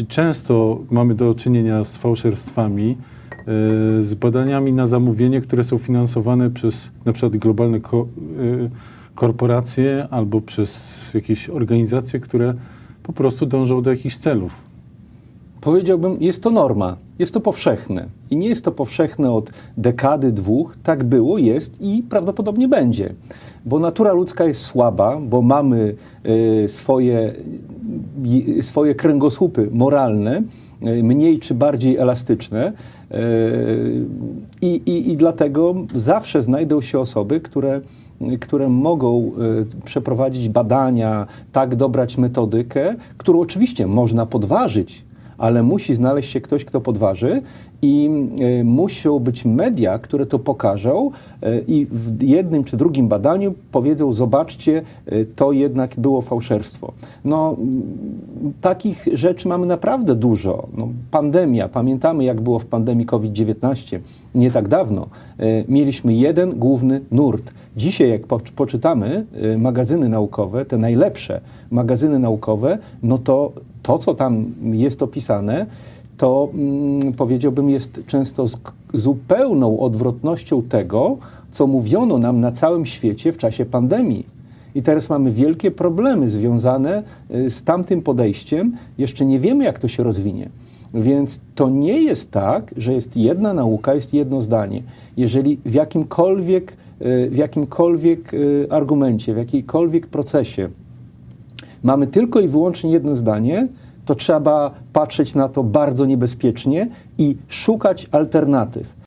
czy często mamy do czynienia z fałszerstwami, e, z badaniami na zamówienie, które są finansowane przez na przykład globalne ko, e, korporacje albo przez jakieś organizacje, które po prostu dążą do jakichś celów. Powiedziałbym, jest to norma, jest to powszechne. I nie jest to powszechne od dekady, dwóch. Tak było, jest i prawdopodobnie będzie. Bo natura ludzka jest słaba, bo mamy e, swoje, swoje kręgosłupy moralne, e, mniej czy bardziej elastyczne. e, I, i, I dlatego zawsze znajdą się osoby, które które mogą e, przeprowadzić badania, tak dobrać metodykę, którą oczywiście można podważyć, ale musi znaleźć się ktoś, kto podważy i e, muszą być media, które to pokażą e, i w jednym czy drugim badaniu powiedzą, zobaczcie, e, to jednak było fałszerstwo. No, mm, takich rzeczy mamy naprawdę dużo. No, pandemia, pamiętamy jak było w pandemii COVID-19, nie tak dawno. Mieliśmy jeden główny nurt. Dzisiaj, jak po, poczytamy magazyny naukowe, te najlepsze magazyny naukowe, no to to, co tam jest opisane, to mm, powiedziałbym jest często z zupełną odwrotnością tego, co mówiono nam na całym świecie w czasie pandemii. I teraz mamy wielkie problemy związane y, z tamtym podejściem. Jeszcze nie wiemy, jak to się rozwinie. Więc to nie jest tak, że jest jedna nauka, jest jedno zdanie. Jeżeli w jakimkolwiek, y, w jakimkolwiek y, argumencie, w jakiejkolwiek procesie mamy tylko i wyłącznie jedno zdanie, to trzeba patrzeć na to bardzo niebezpiecznie i szukać alternatyw.